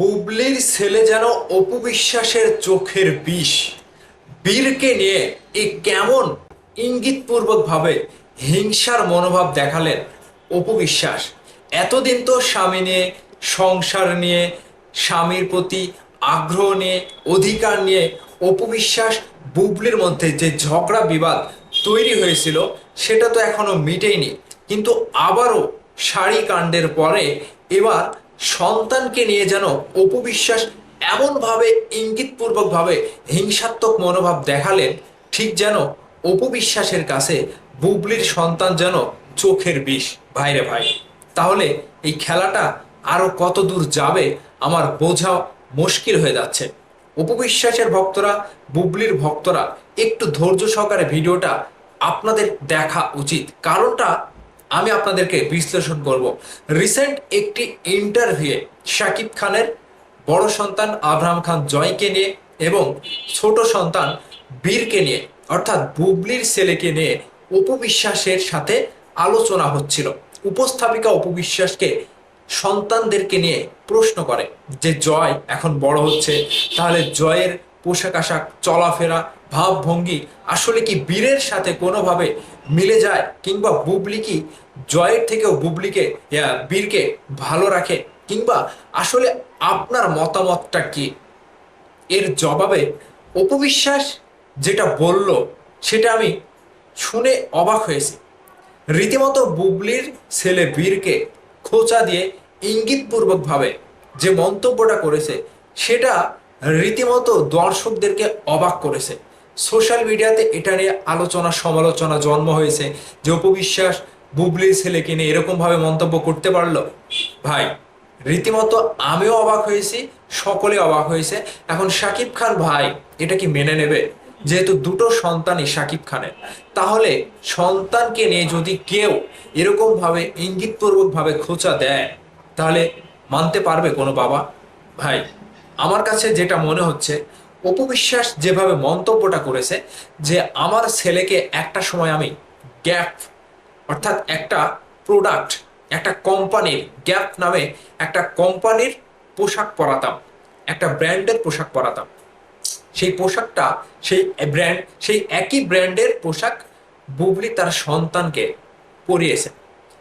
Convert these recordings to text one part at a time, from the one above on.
বুবলির ছেলে যেন অপু বিশ্বাসের চোখের বিষ। বীরকে নিয়ে এ কেমন ইঙ্গিতপূর্বক ভাবে হিংসার মনোভাব দেখালেন অপু বিশ্বাস এতদিন তো স্বামী নিয়ে, সংসার নিয়ে, স্বামীর প্রতি আগ্রহ নিয়ে, অধিকার নিয়ে অপু বিশ্বাস বুবলির মধ্যে যে ঝগড়া বিবাদ তৈরি হয়েছিল, সেটা তো এখনও মিটেনি কিন্তু আবারও শাড়ি কাণ্ডের পরে এবার সন্তানকে নিয়ে যেন অপবিশ্বাস এমনভাবে ইঙ্গিতপূর্বকভাবে হিংসাত্মক মনোভাব দেখালেন, ঠিক যেন অপবিশ্বাসের কাছে বুবলির সন্তান যেন চোখের বিষ। ভাইরে ভাই, তাহলে এই খেলাটা আরও কত দূর যাবে আমার বোঝা মুশকিল হয়ে যাচ্ছে। উপবিশ্বাসের ভক্তরা, বুবলির ভক্তরা, একটু ধৈর্য সহকারে ভিডিওটা আপনাদের দেখা উচিত। কারণটা আমি আপনাদেরকে বিশ্লেষণ করব। রিসেন্ট একটি ইন্টারভিউয়ে শাকিব খানের বড় সন্তান আব্রাহাম খান জয়কে নিয়ে এবং ছোট সন্তান বীরকে নিয়ে, অর্থাৎ বুবলির ছেলেকে নিয়ে উপবিশ্বাসের সাথে আলোচনা হচ্ছিল। উপস্থাপিকা উপবিশ্বাসকে সন্তানদেরকে নিয়ে প্রশ্ন করে যে, জয় এখন বড় হচ্ছে, তাহলে জয়ের পোশাক আশাক চলাফেরা, ভাবভঙ্গি আসলে কি বীরের সাথে কোনোভাবে মিলে যায় কিংবা বুবলি কি জয়ের থেকেও বুবলিকে বীরকে ভালো রাখে কিংবা আসলে আপনার মতামতটা কি? এর জবাবে অপবিশ্বাস যেটা বলল, সেটা আমি শুনে অবাক হয়েছি। রীতিমতো বুবলির ছেলে বীরকে খোঁচা দিয়ে ইঙ্গিতপূর্বকভাবে যে মন্তব্যটা করেছে, সেটা রীতিমতো দর্শকদেরকে অবাক করেছে। সোশ্যাল মিডিয়াতে এটা নিয়ে আলোচনা, সমালোচনা জন্ম হয়েছে যে উপবিশ্বাস বুবলির ছেলেকে নিয়ে এরকমভাবে মন্তব্য করতে পারল। ভাই, রীতিমতো আমিও অবাক হয়েছি, সকলে অবাক হয়েছে। এখন শাকিব খান, ভাই, এটা কি মেনে নেবে? যেহেতু দুটো সন্তানই শাকিব খানের। তাহলে সন্তানকে নিয়ে যদি কেউ এরকম ভাবে ইঙ্গিতপূর্বক ভাবে খোঁচা দেয়, তাহলে মানতে পারবে কোনো বাবা? ভাই, আমার কাছে যেটা মনে হচ্ছে অপবিশ্বাস যেভাবে মন্তব্যটা করেছে, যে আমার ছেলেকে একটা সময় আমি গ্যাপ, অর্থাৎ একটা প্রোডাক্ট একটা কোম্পানির গ্যাপ নামে একটা কোম্পানির পোশাক পরাতাম, একটা ব্র্যান্ডের পোশাক পরাতাম। সেই পোশাকটা, সেই ব্র্যান্ড সেই একই ব্র্যান্ডের পোশাক বুবলি তার সন্তানকে পরিয়েছে।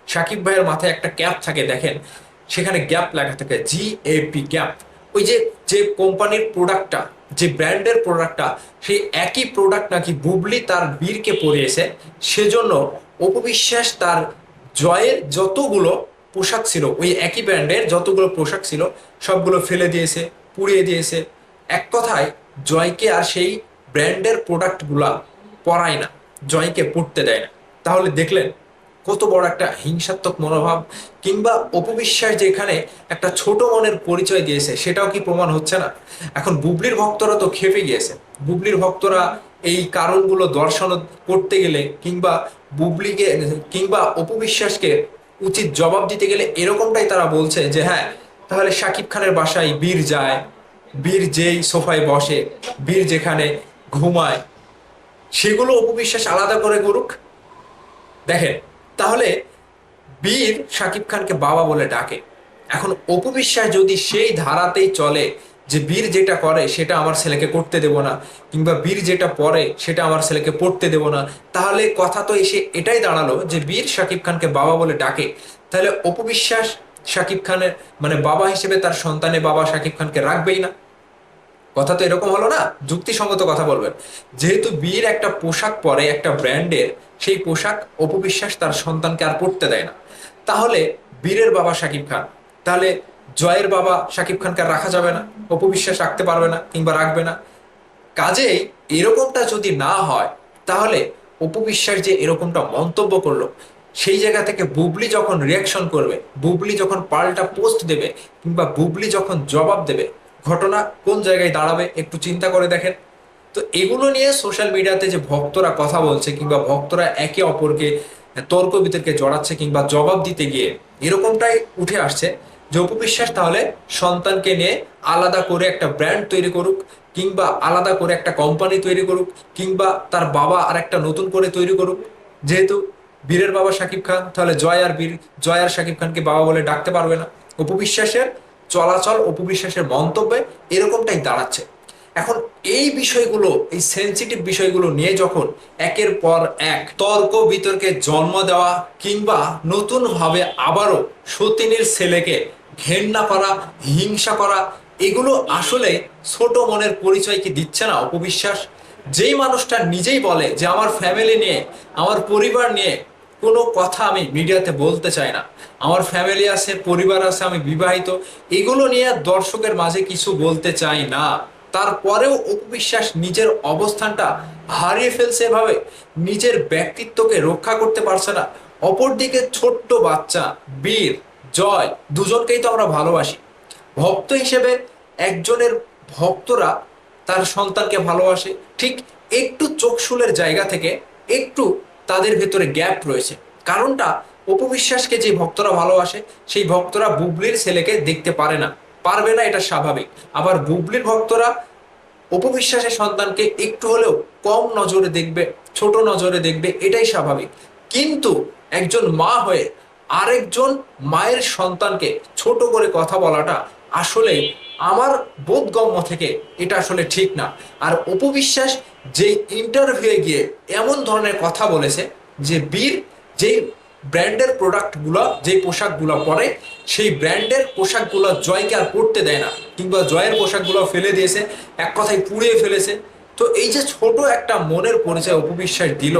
সাকিব ভাইয়ের মাথায় একটা ক্যাপ থাকে, দেখেন, সেখানে গ্যাপ লেখা থাকে জি এ পি গ্যাপ ওই যে যে কোম্পানির প্রোডাক্টটা যে ব্র্যান্ডের প্রোডাক্টটা, সেই একই প্রোডাক্ট নাকি বুবলি তার বীরকে পরিয়েছে। সেজন্য অপবিশ্বাস তার জয়ের যতগুলো পোশাক ছিল, ওই একই ব্র্যান্ডের যতগুলো পোশাক ছিল, সবগুলো ফেলে দিয়েছে, পুড়িয়ে দিয়েছে। এক কথায়, জয়কে আর সেই ব্র্যান্ডের প্রোডাক্টগুলা পরায় না, জয়কে পড়তে দেয় না। তাহলে দেখলেন কত বড় একটা হিংসাত্মক মনোভাব কিংবা অপবিশ্বাস যেখানে একটা ছোট মনের পরিচয় দিয়েছে, সেটাও কি প্রমাণ হচ্ছে না? এখন বুবলির ভক্তরা তো খেপে গিয়েছে। বুবলির ভক্তরা এই কারণগুলো দর্শন করতে গেলে কিংবা বুবলিকে, কিংবা অপবিশ্বাসকে উচিত জবাব দিতে গেলে এরকমটাই তারা বলছে যে হ্যাঁ তাহলে শাকিব খানের বাসায় বীর যায়, বীর যেই সোফায় বসে, বীর যেখানে ঘুমায়, সেগুলো অপবিশ্বাস আলাদা করে করুক? দেখেন তাহলে বীর শাকিব খানকে বাবা বলে ডাকে। এখন অপবিশ্বাস যদি সেই ধারাতেই চলে যে বীর যেটা করে সেটা আমার ছেলেকে করতে দেব না, কিংবা বীর যেটা পড়ে সেটা আমার ছেলেকে পড়তে দেব না, তাহলে কথা তো এসে এটাই দাঁড়াল যে বীর শাকিব খানকে বাবা বলে ডাকে। তাহলে অপবিশ্বাস শাকিব খানের মানে বাবা হিসেবে তার সন্তানের বাবা শাকিব খানকে রাখবেই না। কথা তো এরকম হলো না, যুক্তিসঙ্গত কথা বলবেন। যেহেতু বীর একটা পোশাক পরে একটা ব্র্যান্ডের, সেই পোশাক অপবিশ্বাস তার সন্তানকে আর পড়তে দেয় না। তাহলে বীরের বাবা শাকিব খান, তাহলে জয়ের বাবা শাকিব খানকে রাখা যাবে না, অপবিশ্বাস রাখতে পারবে না কিংবা রাখবে না। কাজেই এরকমটা যদি না হয়, তাহলে অপবিশ্বাস যে এরকমটা মন্তব্য করল, সেই জায়গা থেকে বুবলি যখন রিয়াকশন করবে, বুবলি যখন পাল্টা পোস্ট দেবে কিংবা বুবলি যখন জবাব দেবে ঘটনা কোন জায়গায় দাঁড়াবে একটু চিন্তা করে দেখেন। তো এগুলো নিয়ে সোশ্যাল মিডিয়াতে যে ভক্তরা কথা বলছে কিংবা ভক্তরা একে অপরকে তর্ক বিতর্কে জড়াচ্ছে কিংবা জবাব দিতে গিয়ে এরকমটাই উঠে আসছে যে উপবিশ্বাস তাহলে সন্তানকে নিয়ে আলাদা করে একটা ব্র্যান্ড তৈরি করুক কিংবা আলাদা করে একটা কোম্পানি তৈরি করুক কিংবা তার বাবা আর একটা নতুন করে তৈরি করুক। যেহেতু বীরের বাবা শাকিব খান, তাহলে জয় আর বীর, জয় আর শাকিব খানকে বাবা বলে ডাকতে পারবে না। উপবিশ্বাসের চলাচল, অপবিশ্বাসের মন্তব্যে এরকমটাই দাঁড়াচ্ছে। এখন এই বিষয়গুলো, এই সেন্সিটিভ বিষয়গুলো নিয়ে যখন একের পর এক তর্ক, বিতর্কে জন্ম দেওয়া কিংবা নতুনভাবে আবারও সতীনের ছেলেকে ঘেন্না করা, হিংসা করা, এগুলো আসলে ছোট মনের পরিচয় কি দিচ্ছে না অপবিশ্বাস? যেই মানুষটা নিজেই বলে যে, আমার ফ্যামিলি নিয়ে, আমার পরিবার নিয়ে কোনো কথা আমি মিডিয়াতে বলতে চাই না। আমার ফ্যামিলি আছে, পরিবার আছে, আমি বিবাহিত। এগুলো নিয়ে দর্শকের মাঝে কিছু বলতে চাই না। তারপরেও অপবিশ্বাস নিজের অবস্থানটা হারিয়ে ফেলছে এভাবে। নিজের ব্যক্তিত্বকে রক্ষা করতে পারছে না। অপরদিকে ছোট্ট বাচ্চা, বীর, জয়, দুজনকেই তো আমরা ভালোবাসি। ভক্ত হিসেবে একজনের ভক্তরা তার সন্তানকে ভালোবাসে। ঠিক একটু চোখশুলের জায়গা থেকে একটু তাদের ভেতরে গ্যাপ রয়েছে। কারণটা অপবিশ্বাসকে যে ভক্তরা ভালোবাসে, সেই ভক্তরা বুবলির ছেলেকে দেখতে পারে না। পারবে না, এটা স্বাভাবিক। আবার বুবলির ভক্তরা অপবিশ্বাসের সন্তানকে একটু হলেও কম নজরে দেখবে, ছোট নজরে দেখবে, এটাই স্বাভাবিক। কিন্তু একজন মা হয়ে আরেকজন মায়ের সন্তানকে ছোট করে কথা বলাটা আসলে আমার বোধগম্য থেকে এটা আসলে ঠিক না। আর অপবিশ্বাস যে ইন্টারভিউ গিয়ে এমন ধরনের কথা বলেছে যে বীর যেই ব্র্যান্ডের প্রোডাক্টগুলো যে পোশাকগুলো পরে, সেই ব্র্যান্ডের পোশাকগুলো জয়কে আর পরতে দেয় না। কিংবা জয়ের পোশাকগুলো ফেলে দিয়েছে, এক কথায় পুড়িয়ে ফেলেছে। তো এই যে ছোট একটা মনের পরিচয় উপবিশ্বাস দিল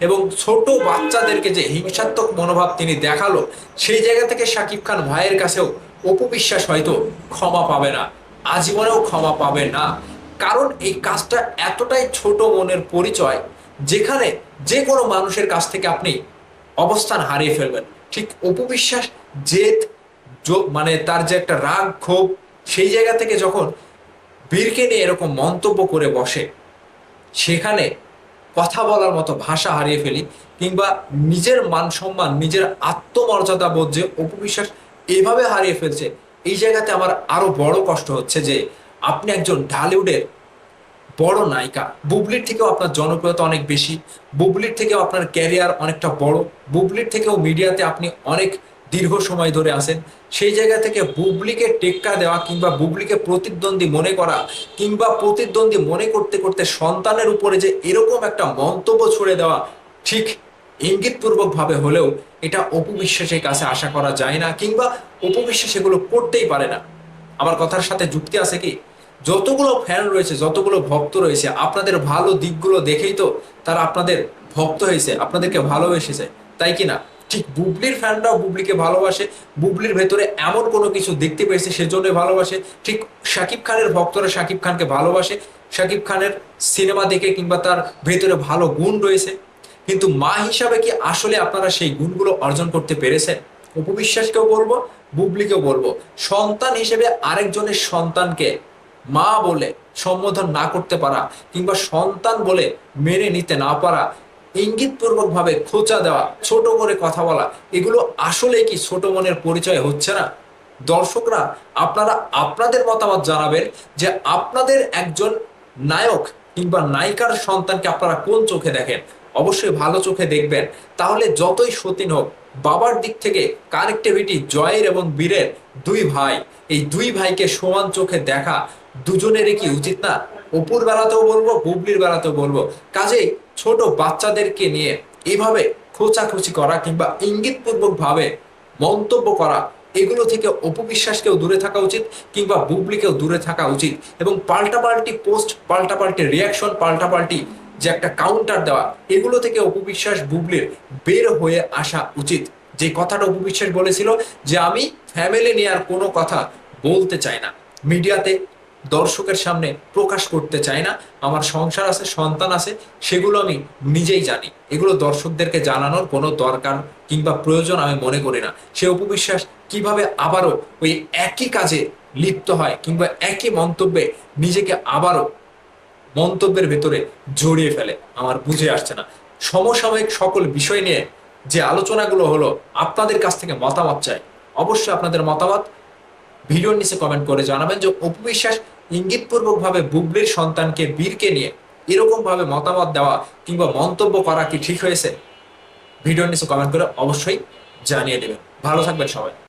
এবং ছোট বাচ্চাদেরকে যে হিংসাত্মক মনোভাব তিনি দেখাল, সেই জায়গা থেকে শাকিব খান ভাইয়ের কাছেও অপবিশ্বাস হয়তো ক্ষমা পাবে না, আজীবনেও ক্ষমা পাবে না। কারণ এই কাজটা এতটাই ছোট মনের পরিচয়, যেখানে যে কোনো মানুষের কাছ থেকে আপনি অবস্থান হারিয়ে ফেলবেন। ঠিক অপবিশ্বাস, জেদ মানে তার যে একটা রাগ, ক্ষোভ, সেই জায়গা থেকে যখন বীরকে নিয়ে এরকম মন্তব্য করে বসে, সেখানে কথা বলার মতো ভাষা হারিয়ে ফেলি, কিংবা নিজের মান সম্মান, নিজের আত্মমর্যাদা বোধ যে অপবিশ্বাস এভাবে হারিয়ে ফেলছে। এই জায়গাতে আমার আরও বড় কষ্ট হচ্ছে যে আপনি একজন ঢালিউডের বড় নায়িকা। বুবলির থেকেও আপনার জনপ্রিয়তা অনেক বেশি। বুবলির থেকেও আপনার ক্যারিয়ার অনেকটা বড়। বুবলির থেকেও মিডিয়াতে আপনি অনেক দীর্ঘ সময় ধরে আছেন। সেই জায়গা থেকে বুবলিকে টেক্কা দেওয়া কিংবা বুবলিকে প্রতিদ্বন্দ্বী মনে করা কিংবা প্রতিদ্বন্দ্বী মনে করতে করতে সন্তানের উপরে যে এরকম একটা মন্তব্য ছুড়ে দেওয়া, ঠিক ইঙ্গিতপূর্বক ভাবে হলেও এটা অপবিশ্বাসের কাছে আশা করা যায় না কিংবা অপবিশ্বাস এগুলো করতেই পারে না। আমার কথার সাথে যুক্তি আছে কি? যতগুলো ফ্যান রয়েছে, যতগুলো ভক্ত রয়েছে, আপনাদের ভালো দিকগুলো দেখেই তো তারা আপনাদের ভক্ত হয়েছে, আপনাদেরকে ভালোবেসেছে, তাই কি না? ঠিক বুবলির ফ্যানরাও বুবলিকে ভালোবাসে, বুবলির ভেতরে এমন কোনো কিছু দেখতে পেয়েছে সেজন্য ভালোবাসে, ঠিক শাকিব খানের ভক্তরা শাকিব খানকে ভালোবাসে, শাকিব খানের সিনেমা দেখে কিংবা তার ভেতরে ভালো গুণ রয়েছে। কিন্তু মা হিসাবে কি আসলে আপনারা সেই গুণগুলো অর্জন করতে পেরেছেন? উপবিশ্বাসকেও বলব, বুবলিকেও বলব। সন্তান হিসেবে আরেকজনের সন্তানকে মা বলে সম্বোধন না করতে পারা কিংবা সন্তান বলে মেনে নিতে না পারা ইঙ্গিতপূর্বক ভাবে খোঁচা দেওয়া, ছোট করে কথা বলা, এগুলো আসলে কি ছোট মনের পরিচয় হচ্ছে না? দর্শকরা, আপনারা আপনাদের মতামত জানাবেন যে আপনাদের একজন নায়ক কিংবা নায়িকার সন্তানকে আপনারা কোন চোখে দেখেন? অবশ্যই ভালো চোখে দেখবেন। তাহলে যতই সতীন হোক, বাবার দিক থেকে কানেক্টিভিটি জয়ের এবং বীরের দুই ভাই। এই দুই ভাইকে সমান চোখে দেখা দুজনেরই কি উচিত না? অপুর বেলাতেও বলব, বুবলির বেলাতেও বলব। কাজেই ছোট বাচ্চাদেরকে নিয়ে এইভাবে খোঁচাখুচি করা কিংবা ইঙ্গিতপূর্বক ভাবে মন্তব্য করা, এগুলো থেকে অপবিশ্বাসকেও দূরে থাকা উচিত কিংবা বুবলিকেও দূরে থাকা উচিত। এবং পাল্টাপাল্টি পোস্ট পাল্টাপাল্টি রিয়াকশন পাল্টাপাল্টি যে একটা কাউন্টার দেওয়া, এগুলো থেকে অপবিশ্বাস বুবলির বের হয়ে আসা উচিত। যে কথাটা অপবিশ্বাস বলেছিল যে আমি ফ্যামিলি নিয়ে আর কোনো কথা বলতে চাই না। মিডিয়াতে দর্শকের সামনে প্রকাশ করতে চাই না। আমার সংসার আছে, সন্তান আছে, সেগুলো আমি নিজেই জানি। এগুলো দর্শকদেরকে জানানোর কোনো দরকার কিংবা প্রয়োজন আমি মনে করি না। সে উপবিশ্বাস কীভাবে আবারও ওই একই কাজে লিপ্ত হয় কিংবা একই মন্তব্যে নিজেকে আবারও মন্তব্যের ভেতরে জড়িয়ে ফেলে। আমার বুঝে আসছে না। সমসাময়িক সকল বিষয় নিয়ে যে আলোচনাগুলো হলো, আপনাদের কাছ থেকে মতামত চাই। অবশ্যই আপনাদের মতামত ভিডিওর নিচে কমেন্ট করে জানাবেন যে অপবিশ্বাস ইঙ্গিতপূর্বক ভাবে বুবলির সন্তানকে বীরকে নিয়ে এরকম ভাবে মতামত দেওয়া কিংবা মন্তব্য করা কি ঠিক হয়েছে? ভিডিওর নিচে কমেন্ট করে অবশ্যই জানিয়ে দেবেন। ভালো থাকবেন সবাই।